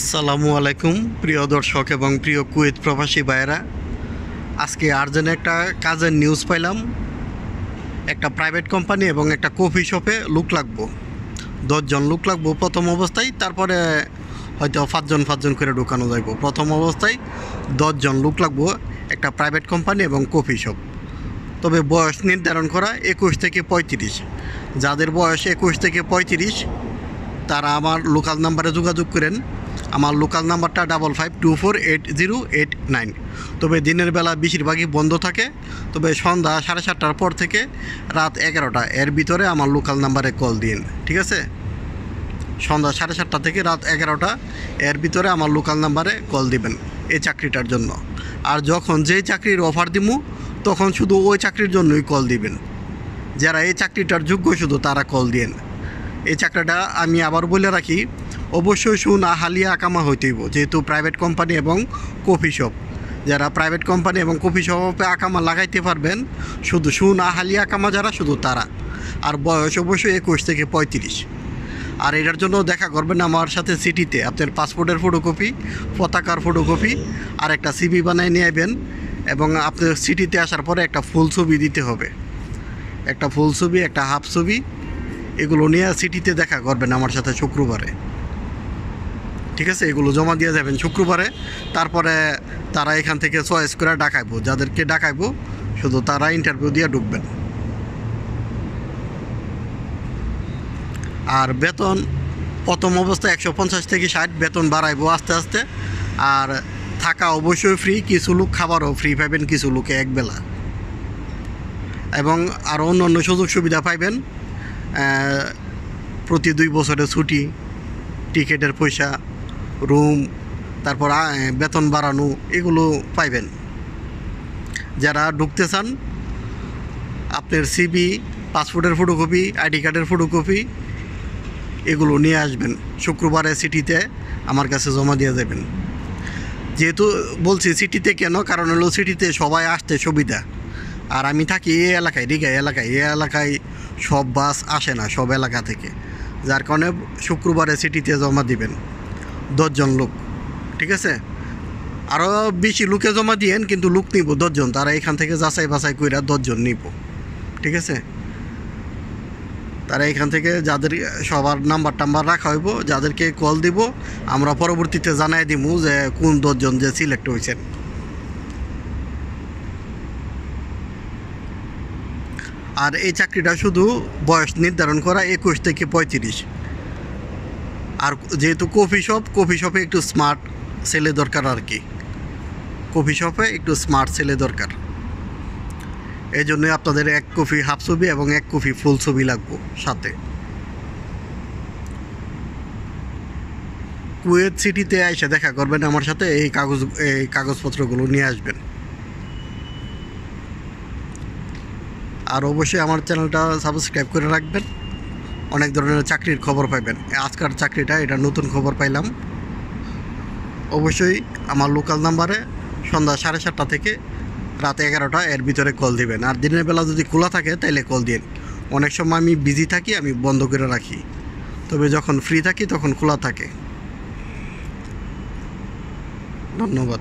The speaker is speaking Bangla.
আসসালামু আলাইকুম, প্রিয় দর্শক এবং প্রিয় কুয়েত প্রবাসী ভাইয়েরা। আজকে আর্জেন্ট একটা কাজের নিউজ পাইলাম। একটা প্রাইভেট কোম্পানি এবং একটা কফি শপে লুক লাগবো। দশজন লুক লাগবো প্রথম অবস্থায়, তারপরে হয়তো পাঁচজন পাঁচজন করে ঢুকানো যাইব। প্রথম অবস্থায় দশজন লুক লাগবো একটা প্রাইভেট কোম্পানি এবং কফি শপ তবে বয়স নির্ধারণ করা একুশ থেকে পঁয়ত্রিশ। যাদের বয়স একুশ থেকে পঁয়ত্রিশ, তারা আমার লোকাল নাম্বারে যোগাযোগ করেন। আমার লোকাল নাম্বারটা double five two four eight zero eight nine তবে দিনের বেলা বেশিরভাগই বন্ধ থাকে, তবে সন্ধ্যা সাড়ে সাতটার পর থেকে রাত এগারোটা। এর ভিতরে আমার লোকাল নাম্বারে কল দিন, ঠিক আছে? সন্ধ্যা সাড়ে সাতটা থেকে রাত এগারোটা, এর ভিতরে আমার লোকাল নাম্বারে কল দিবেন এই চাকরিটার জন্য। আর যখন যেই চাকরির অফার দিমু, তখন শুধু ওই চাকরির জন্যই কল দিবেন। যারা এই চাকরিটার যোগ্য শুধু তারা কল দিয়েন। এই চাকরিটা আমি আবার বলে রাখি অবশ্যই শুন হালিয়া আকামা হইতেইব, যেহেতু প্রাইভেট কোম্পানি এবং কফি শপ যারা প্রাইভেট কোম্পানি এবং কফি শপে আকামা লাগাইতে পারবেন, শুধু শুন হালিয়া আকামা যারা, শুধু তারা। আর বয়স অবশ্যই একুশ থেকে পঁয়ত্রিশ। আর এটার জন্য দেখা করবেন আমার সাথে সিটিতে আপনার পাসপোর্টের ফটোকপি পতাকার ফটোকপি আর একটা সিবি বানায় নিয়ে আসবেন এবং আপনার সিটিতে আসার পরে একটা ফুল ছবি দিতে হবে। একটা ফুল ছবি, একটা হাফ ছবি, এগুলো নিয়ে সিটিতে দেখা করবেন আমার সাথে শুক্রবারে। ঠিক আছে? এগুলো জমা দিয়ে যাবেন শুক্রবারে। তারপরে তারা এখান থেকে চয়েস করে ডাকাইবো। যাদেরকে ডাকাইবো, শুধু তারা ইন্টারভিউ দিয়ে ঢুকবেন। আর বেতন, প্রথম অবস্থায় একশো পঞ্চাশ থেকে ষাট, বেতন বাড়াইবো আস্তে আস্তে। আর থাকা অবশ্যই ফ্রি কিছু লোক খাবারও ফ্রি পাইবেন কিছু লোকে একবেলা। এবং আরও অন্য অন্য সুযোগ সুবিধা পাইবেন। প্রতি দুই বছরে ছুটি, টিকিটের পয়সা রুম, তারপর বেতন বাড়ানো, এগুলো পাইবেন। যারা ঢুকতে চান, আপনার সিবি পাসপোর্টের ফটোকপি আইডি কার্ডের ফটোকপি এগুলো নিয়ে আসবেন। শুক্রবারে সিটিতে আমার কাছে জমা দিয়ে যাবেন যেহেতু বলছি সিটিতে কেন? কারণ হলো সিটিতে সবাই আসতে সুবিধা। আর আমি থাকি এই এলাকায় দীঘা এলাকায়। এই এলাকায় সব বাস আসে না, সব এলাকা থেকে। যার কারণে শুক্রবারে সিটিতে জমা দিবেন। দশজন লোক, ঠিক আছে? আরও বেশি লোকে জমা দিয়েন, কিন্তু লোক নিব দশজন। তারা এখান থেকে যাচাই বাছাই কইরা দশজন নিব, ঠিক আছে? তারা এখান থেকে যাদের সবার নাম্বার টাম্বার রাখা হইব, যাদেরকে কল দিব, আমরা পরবর্তীতে জানাই দিব যে কোন দশজন যে সিলেক্ট হয়েছেন আর এই চাকরিটা শুধু বয়স নির্ধারণ করা একুশ থেকে পঁয়ত্রিশ। আর যেহেতু কফি শপ, কফি শপে একটু স্মার্ট ছেলে দরকার আর কি। কফি শপে একটু স্মার্ট ছেলে দরকার। এই জন্য আপনাদের এক কপি হাফ ছবি এবং এক কফি ফুল ছবি লাগবো সাথে। কুয়েত সিটিতে এসে দেখা করবেন আমার সাথে, এই কাগজ, এই কাগজপত্রগুলো নিয়ে আসবেন। আর অবশ্যই আমার চ্যানেলটা সাবস্ক্রাইব করে রাখবেন। অনেক ধরনের চাকরির খবর পাইবেন। আজকার চাকরিটা, এটা নতুন খবর পাইলাম। অবশ্যই আমার লোকাল নাম্বারে সন্ধ্যা সাড়ে সাতটা থেকে রাত এগারোটা এর ভিতরে কল দিবেন। আর দিনের বেলা যদি খোলা থাকে, তাইলে কল দিন অনেক সময় আমি বিজি থাকি, আমি বন্ধ করে রাখি। তবে যখন ফ্রি থাকি, তখন খোলা থাকে। ধন্যবাদ।